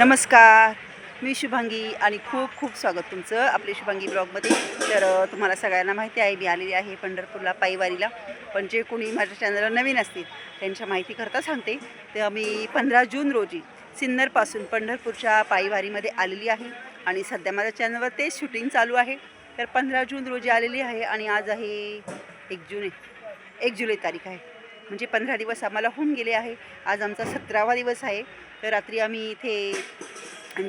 नमस्कार. मी शुभांगी आणि खूप खूप स्वागत तुमचं आपल्या शुभांगी ब्लॉगमध्ये. तर तुम्हाला सगळ्यांना माहिती आहे मी आलेली आहे पंढरपूरला पायवारीला. पण जे कोणी माझ्या चॅनलला नवीन असतील त्यांच्या माहितीकरता सांगते. तर मी पंधरा जून रोजी सिन्नरपासून पंढरपूरच्या पायवारीमध्ये आलेली आहे. आणि सध्या माझ्या चॅनलवर तेच शूटिंग चालू आहे. तर पंधरा जून रोजी आलेली आहे आणि आज आहे एक जून आहे. एक जुलै तारीख आहे. म्हणजे पंधरा दिवस आम्हाला होऊन गेले आहे. आज आमचा सतरावा दिवस आहे. तर रात्री आम्ही इथे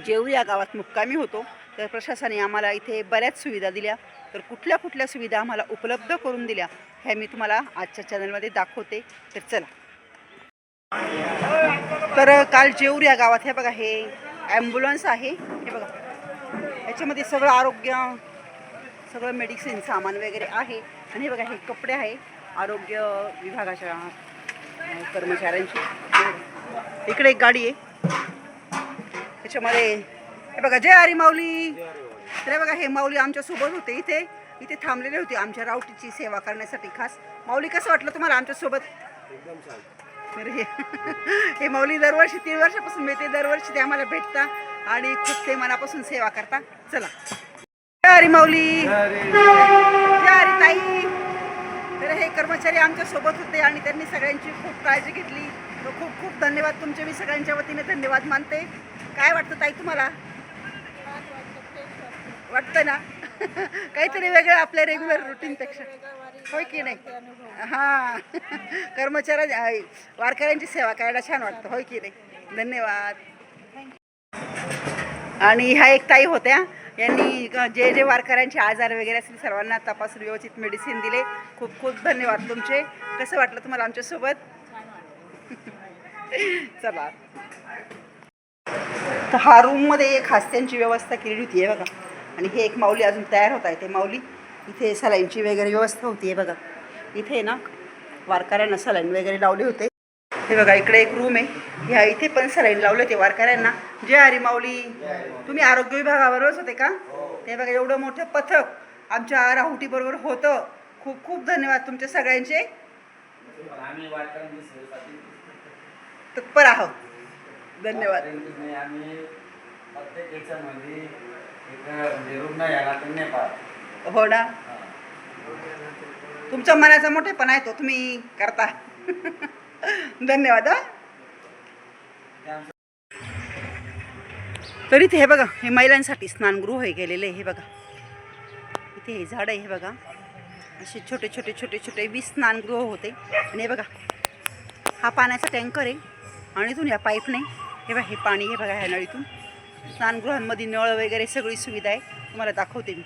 जेऊ या गावात मुक्कामी होतो. तर प्रशासनाने आम्हाला इथे बऱ्याच सुविधा दिल्या. तर कुठल्या कुठल्या सुविधा आम्हाला उपलब्ध करून दिल्या ह्या मी तुम्हाला आजच्या चॅनलमध्ये दाखवते. तर चला. तर काल जेऊर या गावात. हे बघा हे ॲम्ब्युलन्स आहे. हे बघा. याच्यामध्ये सगळं आरोग्य सगळं मेडिसिन सामान वगैरे आहे. आणि हे बघा हे कपडे आहे. आरोग्य विभागाच्या कर्मचाऱ्यांचे. इकडे एक गाडी आहे. त्याच्यामध्ये हे बघा जय हरी माऊली. तर हे बघा हे माऊली आमच्यासोबत होते इथे. इथे थांबलेले होते आमच्या रावटीची सेवा करण्यासाठी खास. माऊली कसं वाटलं तुम्हाला आमच्यासोबत हे हे माऊली दरवर्षी तीन वर्षापासून मिळते. दरवर्षी ते आम्हाला भेटता आणि खूप ते मनापासून सेवा करता. चला. जय हरी माऊली. जय हरी ताई. तर हे कर्मचारी आमच्यासोबत होते आणि त्यांनी सगळ्यांची खूप काळजी घेतली. खूप खूप धन्यवाद तुमचे. मी सगळ्यांच्या वतीने धन्यवाद मानते. काय वाटतं ताई तुम्हाला? वाटतं ना? काहीतरी वेगळं आपल्या रेग्युलर रुटीनपेक्षा होय की नाही? हां. कर्मचाऱ्या वारकऱ्यांची सेवा करायला छान वाटतं. होय की नाही? धन्यवाद. आणि ह्या एक ताई होत्या. यांनी जे जे वारकऱ्यांचे आजार वगैरे असतील सर्वांना तपासून व्यवस्थित मेडिसिन दिले. खूप खूप धन्यवाद तुमचे. कसं वाटलं तुम्हाला आमच्यासोबत? चला. तर हा रूममध्ये एक हास्यांची व्यवस्था केलेली होती आहे बघा. आणि हे एक माऊली अजून तयार होत आहे ते माऊली. इथे सलाईनची वगैरे व्यवस्था होती आहे बघा. इथे ना वारकऱ्यांना सलाईन वगैरे लावले होते. हे बघा इकडे एक रूम आहे. ह्या इथे पण सलाईन लावले होते वारकऱ्यांना. जय हरी माऊली. तुम्ही आरोग्य विभागाबरोबरच होते का? ते बघा एवढं मोठं पथक आमच्या राहुटीबरोबर होतं. खूप खूप धन्यवाद तुमच्या सगळ्यांचे. तत्पर आहोत. धन्यवाद. वारकऱ्यांचीच नाही, आम्ही प्रत्येक याच्यामध्ये एक म्हणजे रुग्ण याला हो ना? तुमच्या मनाचा मोठेपणा आहे तो तुम्ही करता. धन्यवाद तर इथे हे बघा हे महिलांसाठी स्नानगृह हे गेलेलं आहे हे बघा. इथे हे झाड आहे हे बघा. असे छोटे छोटे छोटे छोटे वीस स्नानगृह होते. आणि हे बघा हा पाण्याचा टँकर आहे. आणि इथून ह्या पाईपने हे बघा हे पाणी हे बघा ह्या नळीतून. स्नानगृहांमध्ये नळ वगैरे सगळी सुविधा आहे. तुम्हाला दाखवते मी.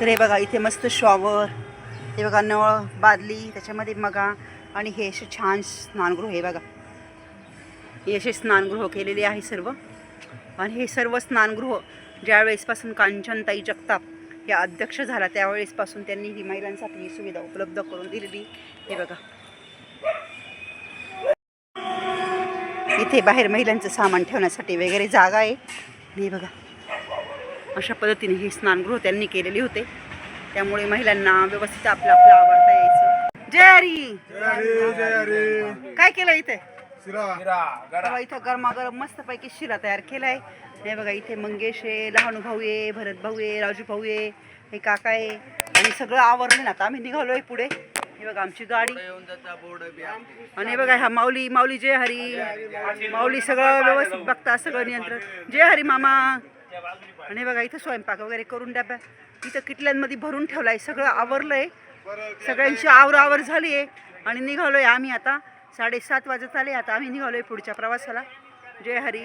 तर हे बघा इथे मस्त शॉवर हे बघा नळ बादली त्याच्यामध्ये मगा आणि हे असे छान स्नानगृह हे बघा. हे असे स्नानगृह केलेले आहे सर्व. आणि हे सर्व स्नानगृह ज्यावेळेसपासून कांचनताई जगताप या अध्यक्ष झाला त्यावेळेसपासून त्यांनी ही महिलांसाठी ही सुविधा उपलब्ध करून दिलेली. हे बघा. इथे बाहेर महिलांचं सामान ठेवण्यासाठी वगैरे जागा आहे. हे बघा. अशा पद्धतीने हे स्नानगृह त्यांनी केलेले होते. त्यामुळे महिलांना व्यवस्थित आपलं आपलं आवडता यायचं. जय हरी! काय केलं इथे? इथं गरमागरम मस्तपैकी शिरा तयार केलाय. हे बघा इथे मंगेश आहे लहानू भाऊ आहे भरत भाऊ आहे राजू भाऊ आहे हे काका आहे. आणि सगळं आवरलं ना आता. आम्ही निघालोय पुढे. हे बघा आमची गाडी. आणि हे बघा ह्या माऊली माऊली जय हरी. माऊली सगळं व्यवस्थित बघता सगळं नियंत्रण. जय हरी मामा. आणि हे बघा इथं स्वयंपाक वगैरे करून डब्या इथं किटल्यांमध्ये भरून ठेवलाय सगळं आवरलंय. सगळ्यांची आवरावर झाली आहे आणि निघालोय आम्ही आता. साडेसात वाजत आले आता आम्ही निघालोय पुढच्या प्रवासाला. जय हरी.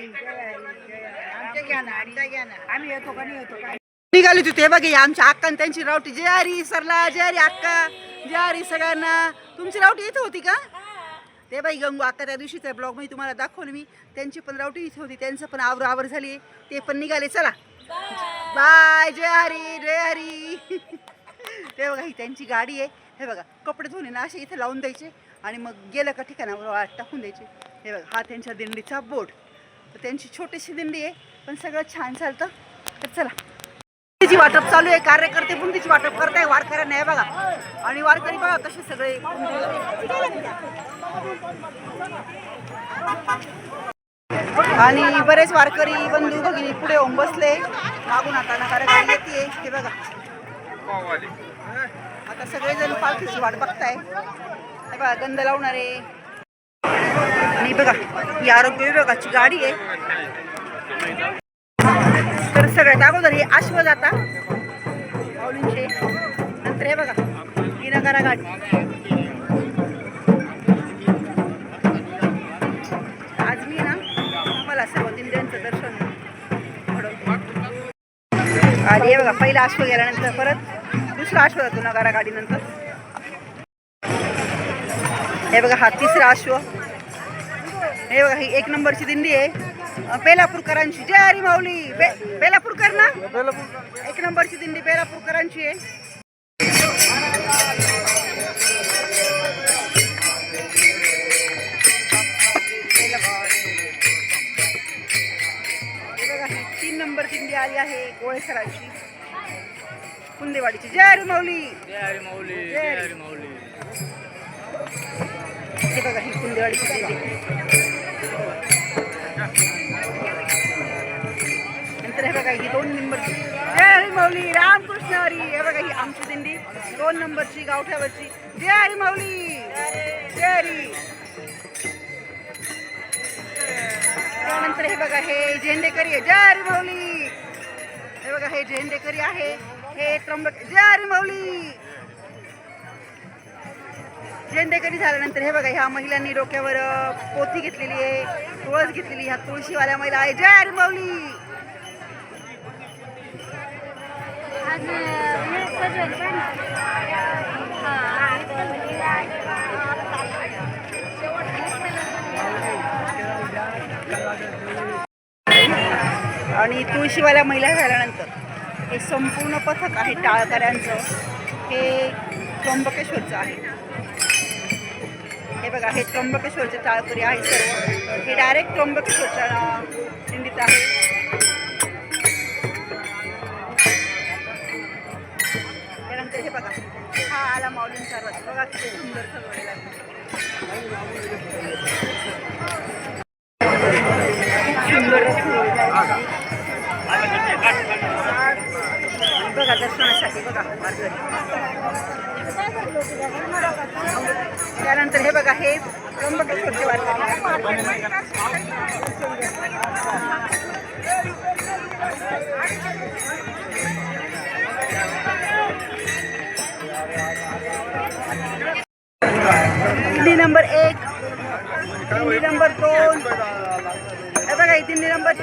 निघाली होती ते बघे आमच्या अक्का आणि त्यांची रावटी. जय हरी सरला जय हरी अक्का. जय सगळ्यांना. तुमची रावटी इथं होती का? ते बाई गंगू अक्का त्या दिवशी त्या ब्लॉगमध्ये तुम्हाला दाखवलं मी. त्यांची पण रावटी इथे होती त्यांचं पण आवर आवर झाली ते पण निघाले. चला. बाय जय हरी जय हरी. ते बघा ही त्यांची गाडी आहे. हे बघा कपडे धुणे ना असे इथे लावून द्यायचे आणि मग गेलं का ठिकाणावर वाट टाकून द्यायचे. हे बघा हा त्यांच्या दिंडीचा बोट तर त्यांची छोटीशी दिंडी आहे पण सगळं छान चालतं. तर चला. तिची वाटप चालू आहे. कार्यकर्ते पण तिची वाटप करताय. वारकऱ्यांना आहे बघा. आणि वारकरी बघा कसे सगळे. आणि बरेच वारकरी बंधू भगिनी पुढे होऊन बसले. मागून आता नकार गाडी येते. हे बघा. आता सगळेजण पालखीची वाट बघताय. हे बघा गंध लावणारे. आणि बघा ही आरोग्य विभागाची गाडी आहे. तर सगळ्यात अगोदर हे अश्व जाता. माऊलींचे नंतर हे बघा ही नगारा आज मी ना मला सर्व दिंड्यांचं दर्शन घडवते. आणि हे बघा पहिला अश्व गेल्यानंतर परत दुसरा अश्व जातो नगारा गाडीनंतर. हे बघा हा तिसरा अश्व. हे बघा ही एक नंबरची दिंडी आहे. बेलापूरकरांची. जय हरी माऊली. बे बेलापूरकर ना? एक नंबरची दिंडी बेलापूरकरांची आहे. बघा तीन नंबर दिंडी आली आहे गोळेसरांची कुंदेवाडीची. जय हरी माऊली. जय हरी माऊली जय. हरी माऊली. हे बघा ही कुंदेवाडीची दिंडी. बघा ही दोन नंबरची. जय हरी माऊली रामकृष्ण हरी. हे बघा ही आमची दिंडी. दोन नंबरची गावठ्यावरची. जय हरी माऊली जय हरी. त्यानंतर हे बघा हे झेंडेकरी आहे. जय हरी माऊली हे बघा हे झेंडेकरी आहे. हे त्र्यंबक जय हरी माऊली झेंडेकरी झाल्यानंतर हे बघा ह्या महिलांनी डोक्यावर पोथी घेतलेली आहे. तुळस घेतलेली ह्या तुळशीवाल्या महिला आहे. जय हरी माऊली आणि तुळशीवाल्या महिला झाल्यानंतर हे संपूर्ण पथक आहे टाळकऱ्यांचं. हे त्र्यंबकेश्वरचं आहे. हे बघा हे त्र्यंबकेश्वरचे टाळकरी आहे सर्व. हे डायरेक्ट त्र्यंबकेश्वरच्या दिंडीत आहे. बघा हा आला माऊलींचा रथ. बघा किती सुंदर सजवलेला आहे. सुंदर रथ सजवलेला बघा दर्शनासाठी बघा वारकरी. त्यानंतर हे बघा हे त्र्यंबकेश्वरचे वारकरी.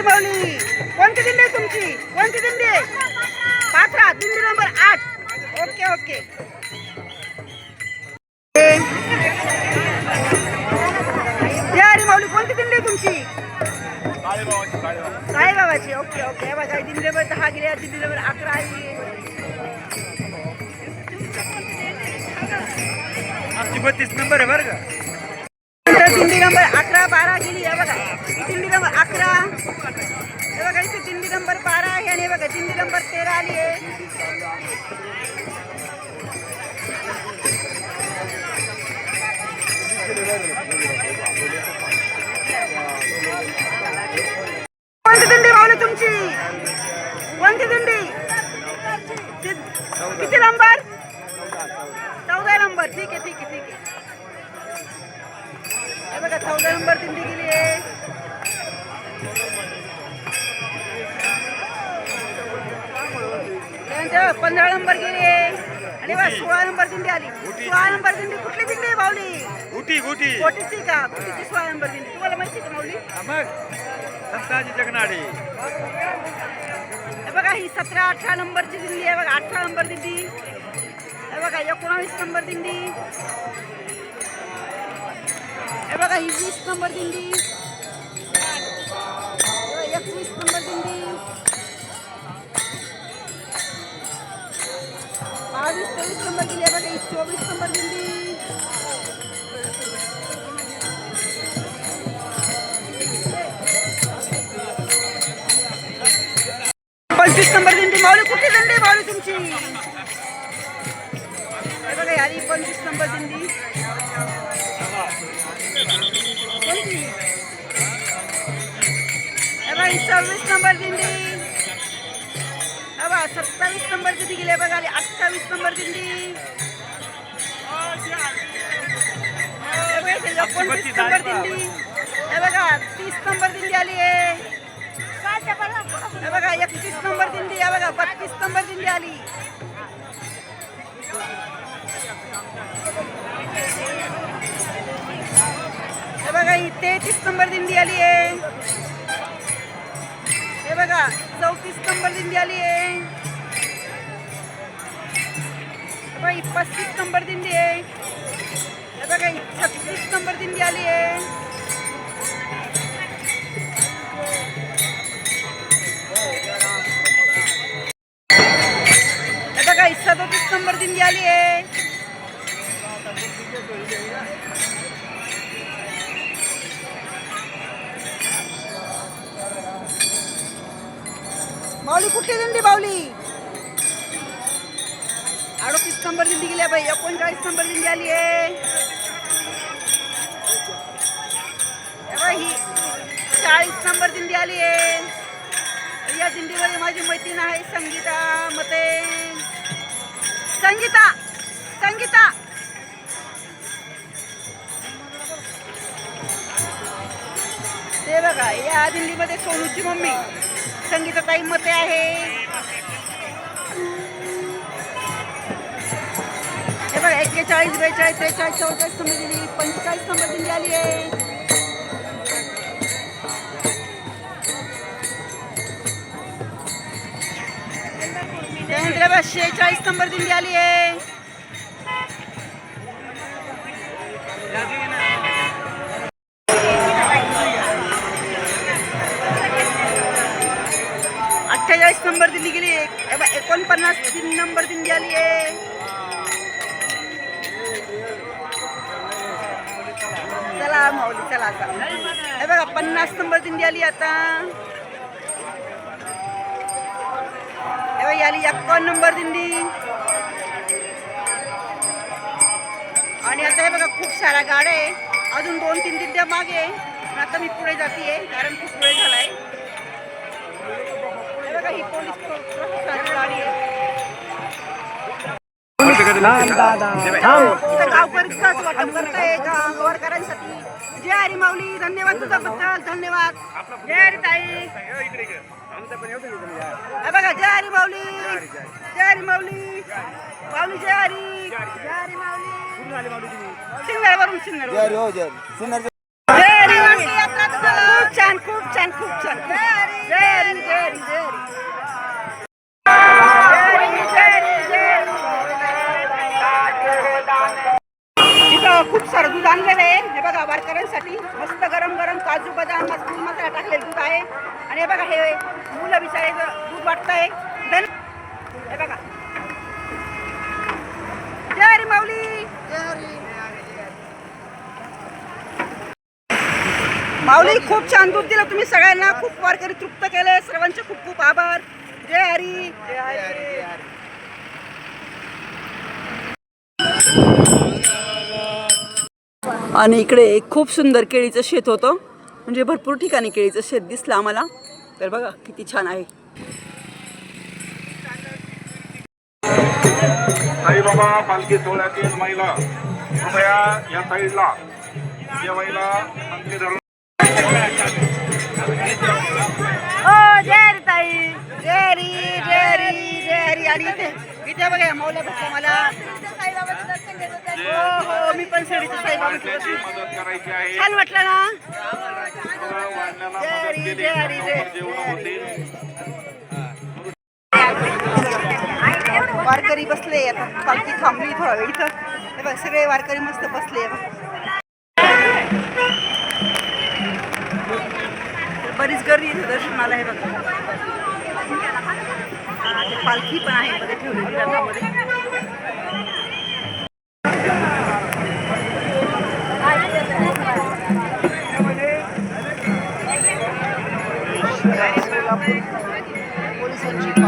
जय माऊली कोणती दिंडी आहे तुमची? कोणती दिंडी आहे? पाथरा दिंडी नंबर आठ. Okay okay. हरी माऊली कोणती दिंडी आहे तुमची? काय बाबाची ओके ओके. बाबा बघा दिंडी नंबर दहा गेल्या दिंडी नंबर अकरा आहे. बत्तीस नंबर आहे बरं का? गुटी गुटी कोटीची का? कोटीची सोळा नंबर दिंडी तुम्हाला माहिती का माऊली? मग. संताजी जगनाडे. हे बघा ही सतरा अठरा नंबरची दिंडी आहे बघा. अठरा नंबर दिंडी. हे बघा एकोणावीस नंबर दिंडी. हे बघा ही वीस नंबर दिंडी. एकवीस नंबर दिंडी. बावीस तेवीस नंबर दिली आहे बघा ही चोवीस नंबर दिंडी. पंचवीस नंबर दिंडी माऊली कुठे दिंडी माऊली तुमची? बघा यारी पंचवीस नंबर दिंडी. कोणती? बघा ही सव्वीस नंबर दिंडी. बघा सत्तावीस नंबर दिंडी गेली बघा आली अठ्ठावीस नंबर दिंडी. एकोणतीस नंबर दिंडी. हे बघा तीस नंबर दिंडी आली आहे. बघा एकतीस नंबर दिंडी या बघा बत्तीस नंबर दिंडी आली. हे बघा ही तेहतीस नंबर दिंडी आली आहे. हे बघा चौतीस नंबर दिंडी आली आहे. बघा ही पस्तीस नंबर दिंडी आहे. हे बघा ही छत्तीस नंबर दिंडी आली आहे. आली आहे बावली कुठली दिंडी बावली अडतीस नंबर दिंडी गेली आहे बाई एकोणचाळीस नंबर दिंडी आली आहे ही चाळीस नंबर दिंडी आली आहे या दिंडीमध्ये माझी मैत्रीण आहे संगीता मते. संगीता संगीता. ते बघा या दिंडीमध्ये सोनूची मम्मी. संगीताताई मते आहे. हे बघा एक्केचाळीस बेचाळीस त्रेचाळीस चौचाळीस नंबर दिली पंचेचाळीस नंबर दिली आली आहे. त्यानंतर शेहेचाळीस नंबर दिंडी आली आहे. अठ्ठेचाळीस नंबर दिली गेली एकोणपन्नास तीन नंबर दिंडी आली आहे. चला माऊली चला आता हे बघा पन्नास नंबर दिंडी आली आता. हे बघा आली एक्कावन्न नंबर दिंडी. आणि आता हे बघा खूप साऱ्या गाड्या आहे. अजून दोन तीन दिंड्या मागे आहे. आता मी पुढे जाते कारण खूप वेळ झालाय. हे बघा ही पोलीस गाडी आहे. इथं वाटप करताय गावकऱ्यांसाठी जय हरी माऊली धन्यवाद तुझ्याबद्दल धन्यवाद. जय हरी ताई. हे बघा जय हरी माऊली. जय हरी माऊली. माऊली जय हरी. जय हरी. माऊली. जय हो जय सिन्नर जय हरी. खूप छान खूप छान खूप छान. जय हरी जय हरी जय हरी. खूप सारं दूध आणलेलं आहे. हे बघा वारकऱ्यांसाठी मस्त गरम गरम काजू बदाम मस्त मसाला टाकलेलं दूध आहे. आणि हे बघा हे मुलं बिचारे दूध वाटतंय. धन हे बघा. जय हरी माऊली. माऊली खूप छान दूध दिलं तुम्ही सगळ्यांना. खूप वारकरी तृप्त केले. सर्वांचे खूप खूप आभार. जय हरी. जय हरी. आणि इकडे एक खूप सुंदर केळीचं शेत होतं. म्हणजे भरपूर ठिकाणी केळीचं शेत दिसलं आम्हाला. तर बघा किती छान आहे. साईबाबा पालखी सोहळ्यातील महिला कृपया या साईडला. या महिला अंगठी धरून इथे इथे बघा या मौल्या भेटला मला. मी पण छान वाटलं ना? वारकरी बसले आता पालखी थांबली थोडा वेळ इथं. सगळे वारकरी मस्त बसले बरीच गर्दी इथं दर्शनाला आहे बघा. पालखी पण आहे बघा ठेवली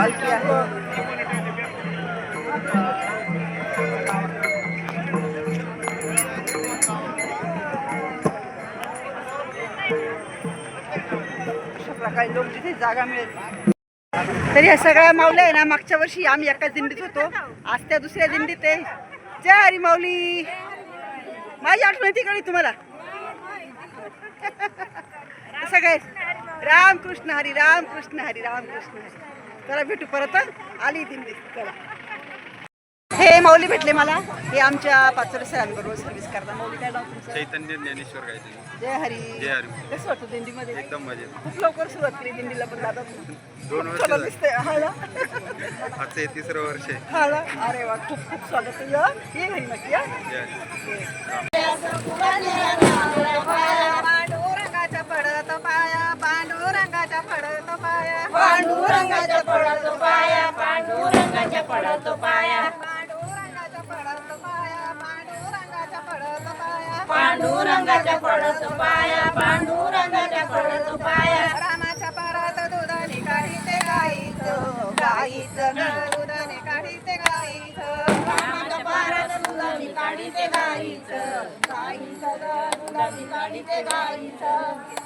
पालखी आहे. लोक जागा मिळेल. तरी ह्या सगळ्या माऊल्या आहे ना मागच्या वर्षी आम्ही एकाच दिंडीत होतो. आज त्या दुसऱ्या दिंडीत आहे. जय हरी माऊली. माझी आठवण तिकडे कळी तुम्हाला? सगळे. रामकृष्ण हरी रामकृष्ण हरी रामकृष्ण हरी. चला भेटू परत? आली दिंडी चला. हे माऊली भेटले मला. हे आमच्या पाचोरे सरांबरोबर सर्व्हिस करता. माऊली काय नाव तुमचं? चैतन्य ज्ञानेश्वर गायत्री. जय हरी. जय हरी. कसं वाटतं दिंडीमध्ये? एकदम मजेत. खूप लवकर सुरुवात केली दिंडीला पण दादा. दोन वर्ष चला झाली. दिसतंय. हा ना? आजचं हे तिसरं वर्ष आहे. हा ना? अरे वा खूप खूप स्वागत आहे. ये घरी नक्की. जय हरी. पांडुरंगाच्या पडत पाया पांडुरंगाच्या पडत पाया. पांडुरंगाच्या पांडुरंगाच्या पडत पाया पांडुरंगाच्या पडत पाया. रामाच्या परत दुधाने काढी ते गाईचं गाईचं ग, दुधाने काढी ते गाईचं. रामाच्या पारात दुधाची काढी ते गाईचं गाईचं ग, दुधाची काढी ते गाईचं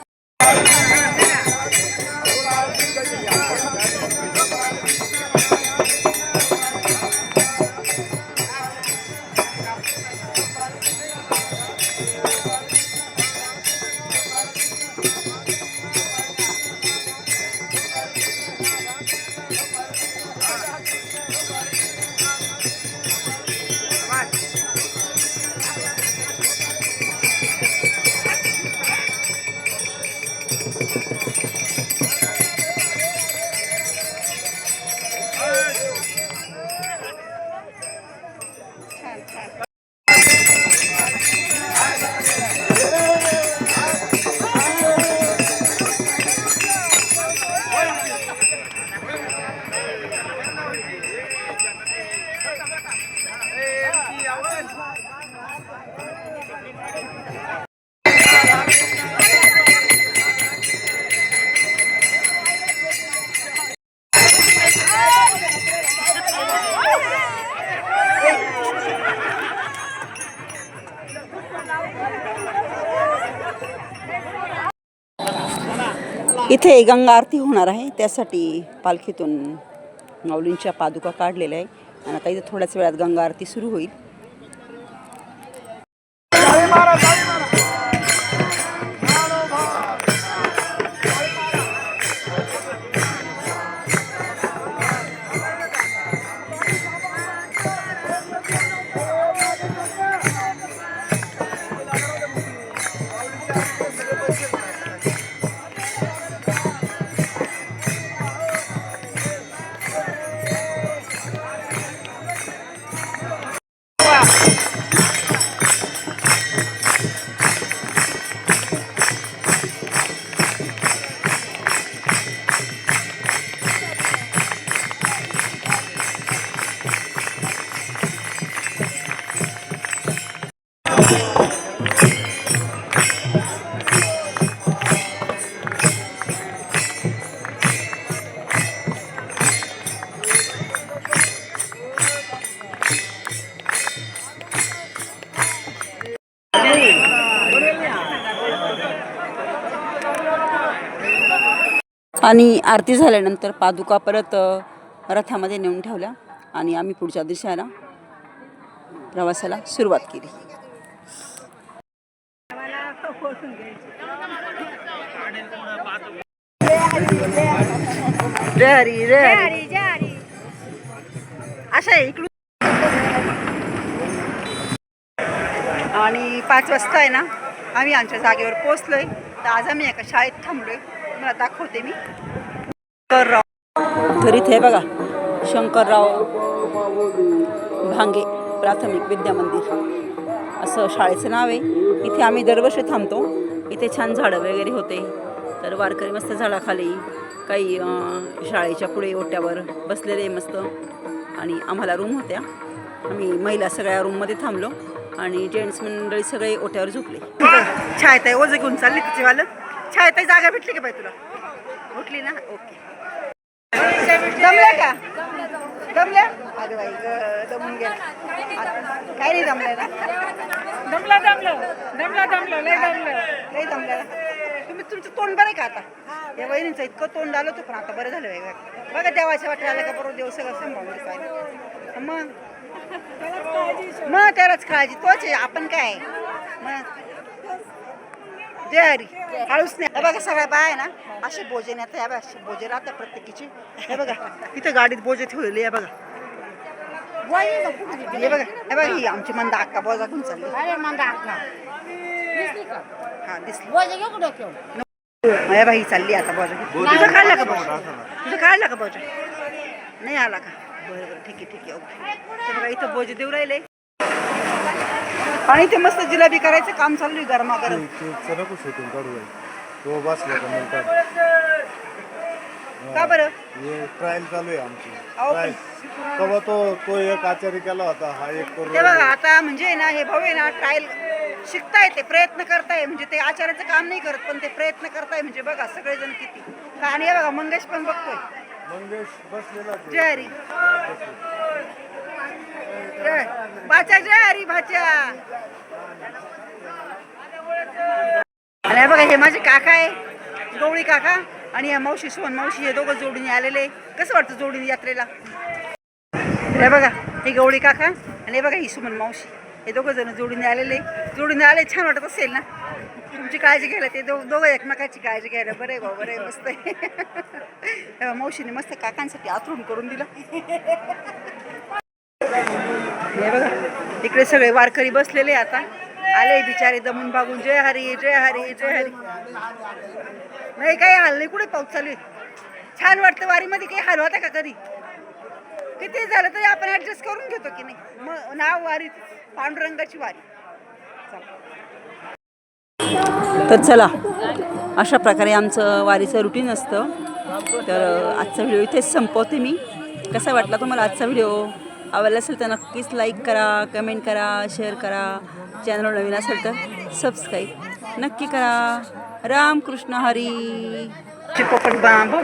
इथे गंगा आरती होणार आहे. त्यासाठी पालखीतून माऊलींच्या पादुका काढलेल्या आहे आणि आता इथे थोड्याच वेळात गंगा आरती सुरू होईल. आणि आरती झाल्यानंतर पादुका परत रथामध्ये नेऊन ठेवल्या आणि आम्ही पुढच्या दिशेला प्रवासाला सुरुवात केली. जय हरी जय हरी. अशा आहे इकडून. आणि पाच वाजता आहे ना आम्ही आमच्या जागेवर पोचलोय तर आज आम्ही एका शाळेत थांबलोय. तुम्हाला दाखवते मी. शंकरराव. तर इथे बघा शंकरराव भांगे प्राथमिक विद्या मंदिर. असं शाळेचं नाव आहे. इथे आम्ही दरवर्षी थांबतो. इथे छान झाडं वगैरे होते. तर वारकरी मस्त झाडाखाली काही शाळेच्या पुढे ओट्यावर बसलेले मस्त. आणि आम्हाला रूम होत्या. आम्ही महिला सगळ्या रूममध्ये थांबलो. आणि जेंट्स मंडळी सगळे ओट्यावर झोपले. छायताई ओझं घेऊन चालली तिची वालं छायताई जागा भेटली का बाई तुला? उठली ना? ओके. दमल्या का? दमल्या अगं बाई गं, दमून गेल्या आता काय नाही दमल्या ना? दमला दमलं. दमला दमलं. लय दमलं. नाही दमल्या ना? तुम्ही तुमचं तोंड बरं आहे का आता? या वहिनीचं इतकं तोंड आलं होतं पण आता बरं झालं वेगळं. बघा देवाच्या वाटेला आलं का बरोबर देव सगळं सांभाळून काय मग? मग त्यालाच काळजी. तोच आहे आपण काय? मग? जय हरी हळूच नाही. हे बघा सगळ्या बाय ना असे भोजन येतात हे बघा असे भोजन राहतात प्रत्येकीचे. हे बघा इथं गाडीत बोजे ठेवलेली आहे बघा. हे बघा हे बघा ही आमची मंदा अक्का बोजा घेऊन चालली. अरे मंदा अक्का. हा दिसली. बोजे घेऊ डोक्यावर माझ्या बाई चालली आता बोजा घेऊन. तुझं काढला का बोजा तुझं काढला का बोजा नाही आला का? बरं बरं ठीक आहे ठीक आहे ओके. बघा इथं बोजे देऊ राहिले. आणि ते मस्त जिलेबी करायचं काम चालू आहे गरमागरम. नको शूटिंग काढू. तो बसला का मग काढ. का बरं? हे ट्रायल चालू आहे आमची. अहो, ट्रायल तेव्हा तो तो एक आचार्य केला होता हा एक ते बघा आता म्हणजे ना हे भाऊ आहे ना ट्रायल शिकताय ते प्रयत्न करताय. म्हणजे ते आचार्याचं काम नाही करत पण ते प्रयत्न करताय. म्हणजे बघा सगळेजण किती. का आणि हे बघा मंगेश पण बघतोय. मंगेश बसलेला. जय हरी. जय. बाचा जय हरी भाच्या. आणि बघा हे माझे काका आहे. गवळी काका आणि या मावशी सोन मावशी हे दोघं जोडीने आलेले कसं वाटतं जोडीने यात्रेला? हे बघा हे गवळी काका आणि हे बघा ही सुमन मावशी. हे दोघं जण जोडीने आलेले जोडीने आले छान वाटत असेल ना? तुमची काळजी घ्यायला ते दो दोघं एकमेकाची काळजी घ्यायला. बरं आहे भाऊ बरं आहे मस्त आहे. मावशीने मस्त काकांसाठी आथरून करून दिलं. हे बघा इकडे सगळे वारकरी बसलेले आता. आले बिचारे दमून भागून. जय हरी जय हरी जय हरी. नाही काही हाल नाही कुठे पाऊस चालू आहे? छान वाटतं वारीमध्ये काही हाल होता का कधी? किती झालं तरी आपण ऍडजस्ट करून घेतो की नाही? मग नाव वारी पांडुरंगाची वारी. तर चला अशा प्रकारे आमचं वारीचं रुटीन असतं. तर आजचा व्हिडिओ इथेच संपवते मी. कसा वाटला तुम्हाला आजचा व्हिडिओ आवडलं असेल तर नक्कीच लाईक करा कमेंट करा शेअर करा. चॅनल नवीन असेल तर सबस्क्राईब नक्की करा. रामकृष्ण हरी. चिपकट भाऊ ना हो,